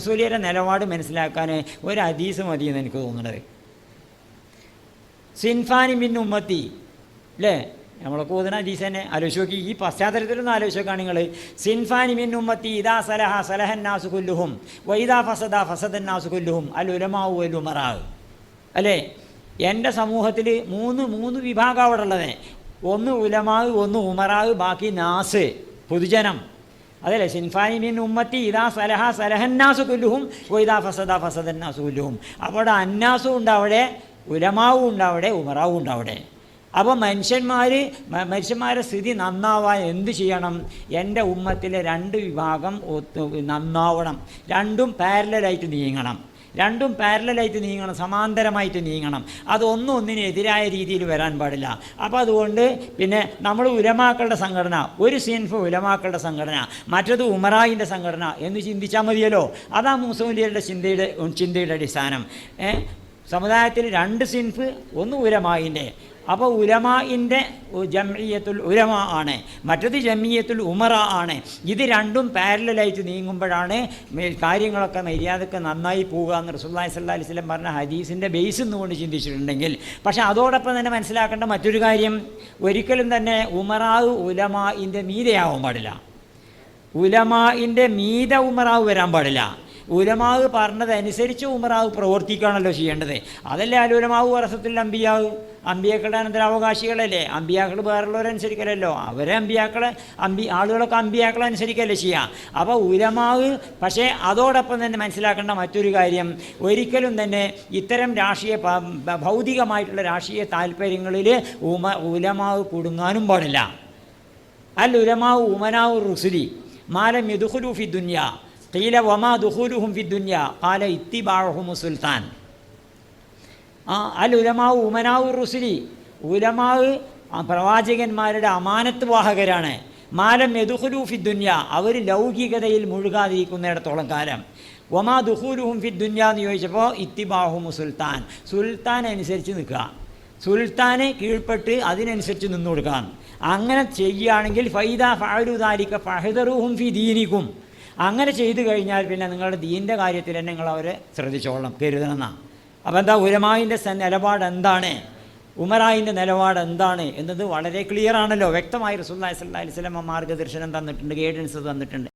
മൂസൂലിയുടെ നിലപാട് മനസ്സിലാക്കാൻ ഒരു ഹദീസ് മതിയെന്ന് എനിക്ക് തോന്നുന്നത്. സിൻഫാനി ബിൻ ഉമ്മത്തി അല്ലേ നമ്മളൊക്കെ ഓതുന്ന ഹദീസ് തന്നെ. ആലോചിച്ച് നോക്കി ഈ പശ്ചാത്തലത്തിലൊന്നും ആലോചിച്ച് നോക്കുക നിങ്ങൾ സിൻഫാനി മിൻ ഉമ്മത്തി ഇദാ സലഹ സലഹൻ നാസുഖുല്ലുഹും വൈദാ ഫസദ ഫസദൻ നാസുഖുല്ലുഹും അൽ ഉലമാവു അൽ ഉമറാവ് അല്ലേ? എന്റെ സമൂഹത്തിൽ മൂന്ന് മൂന്ന് വിഭാഗം അവിടെ ഉള്ളത് ഒന്ന് ഉലമാവ് ഒന്ന് ഉമറാവ് ബാക്കി നാസ് പൊതുജനം. അതല്ലേ? സിൻഫാനി മിൻ ഉമ്മത്തി ഇതാ സലഹ സലഹന്നാസു കൊല്ലുഹും വൈദാ ഫസദ ഫസദന്നാസു കൊല്ലുഹും അപ്പോൾ അന്നാസും ഉണ്ട് ഉലമാവും ഉണ്ട് ഉമറാവും ഉണ്ട് അപ്പോൾ മനുഷ്യന്മാർ മനുഷ്യന്മാരുടെ സ്ഥിതി നന്നാവാൻ എന്ത് ചെയ്യണം? എന്റെ ഉമ്മത്തിലെ രണ്ട് വിഭാഗം നന്നാവണം. രണ്ടും പാരലായിട്ട് നീങ്ങണം. രണ്ടും പാരലായിട്ട് നീങ്ങണം സമാന്തരമായിട്ട് നീങ്ങണം. അതൊന്നും ഒന്നിന് എതിരായ രീതിയിൽ വരാൻ പാടില്ല. അപ്പോൾ അതുകൊണ്ട് പിന്നെ നമ്മൾ ഉലമാക്കളുടെ സംഘടന ഒരു സിൻഫ് ഉലമാക്കളുടെ സംഘടന മറ്റത് ഉമറായിന്റെ സംഘടന എന്ന് ചിന്തിച്ചാൽ മതിയല്ലോ. അതാ മൂസൂലിയരുടെ ചിന്തയുടെ ചിന്തയുടെ അടിസ്ഥാനം? സമുദായത്തിൽ രണ്ട് സിൻഫ് ഒന്ന് ഉലമായിന്റെ. അപ്പോൾ ഉലമാന്റെ ജമിയത്തുൽ ഉലമ ആണ്. മറ്റത് ജമിയത്തുൽ ഉമറ ആണ്. ഇത് രണ്ടും പാരലായിട്ട് നീങ്ങുമ്പോഴാണ് കാര്യങ്ങളൊക്കെ മര്യാദയ്ക്ക് നന്നായി പോവുക എന്ന് റസൂല്ലായി സല്ലാ അലൈഹി സ്വലം പറഞ്ഞ ഹദീസിന്റെ ബേസ് എന്നുകൊണ്ട് ചിന്തിച്ചിട്ടുണ്ടെങ്കിൽ. പക്ഷേ അതോടൊപ്പം തന്നെ മനസ്സിലാക്കേണ്ട മറ്റൊരു കാര്യം ഒരിക്കലും തന്നെ ഉമറാവ് ഉലമാന്റെ മീതയാവാൻ പാടില്ല. ഉലമാന്റെ മീത ഉമറാവ് വരാൻ പാടില്ല. ഉലമാവ് പറഞ്ഞതനുസരിച്ച് ഉമറാവ് പ്രവർത്തിക്കുകയാണല്ലോ ചെയ്യേണ്ടത്. അതല്ലേ ആ ഉലമാവ് വറസത്തിൽ അമ്പിയാവ് അമ്പിയാക്കളുടെ അനന്തരാവകാശികളല്ലേ? അമ്പിയാക്കൾ വേറുള്ളവരനുസരിക്കലല്ലോ. അവരെ അമ്പിയാക്കളെ അമ്പി ആളുകളൊക്കെ അമ്പിയാക്കളെ അനുസരിക്കല്ലേ ചെയ്യുക അപ്പോൾ ഉലമാവ് പക്ഷേ അതോടൊപ്പം തന്നെ മനസ്സിലാക്കേണ്ട മറ്റൊരു കാര്യം ഒരിക്കലും തന്നെ ഇത്തരം രാഷ്ട്രീയ ഭൗതികമായിട്ടുള്ള രാഷ്ട്രീയ താല്പര്യങ്ങളിൽ ഉമ ഉലമാവ് കുടുങ്ങാനും പാടില്ല. അൽ ഉലമാവ് ഉമനാവ് റുസുലി മാലം യദുഖുലു ഫി ദുന്യ. ഖീല വമാ ദുഹുലുഹും ഫി ദുന്യ. ഖാല ഇത്തിബാഹുമു സുൽത്താൻ. ആ അൽ ഉലമാവ് ഉമനാവു റുസുലി. ഉലമാവ് പ്രവാചകന്മാരുടെ അമാനത്ത് വാഹകരാണ്. മാലം യദുഹുലു ഫി ദുന്യ. അവർ ലൗകികതയിൽ മുഴുകാതിരിക്കുന്നിടത്തോളം കാലം. ഒമാ ദുഖൂലുഹും ഫി ദുന്യ എന്ന് ചോദിച്ചപ്പോൾ ഇത്തിബാഹുമു സുൽത്താൻ. സുൽത്താൻ അനുസരിച്ച് നിൽക്കുക. സുൽത്താനെ കീഴ്പ്പെട്ട് അതിനനുസരിച്ച് നിന്നു കൊടുക്കാം അങ്ങനെ ചെയ്യുകയാണെങ്കിൽ ഫൈദ ഫാലുദാലിക്ക ഫഹദറുഹും ഫി ദീനിക്കും അങ്ങനെ ചെയ്തു കഴിഞ്ഞാൽ പിന്നെ നിങ്ങളുടെ ദീന്റെ കാര്യത്തിൽ തന്നെ നിങ്ങൾ അവരെ ശ്രദ്ധിച്ചോളണം കരുതണം എന്നാ അപ്പോൾ എന്താ ഉരമായിന്റെ നിലപാട് എന്താണ്? ഉമറായിന്റെ നിലപാട് എന്താണ്? എന്നത് വളരെ ക്ലിയർ ആണല്ലോ. വ്യക്തമായി റസൂല്ലാ അലൈഹി സ്വലം മാർഗദർശനം തന്നിട്ടുണ്ട് ഗൈഡൻസ് തന്നിട്ടുണ്ട്.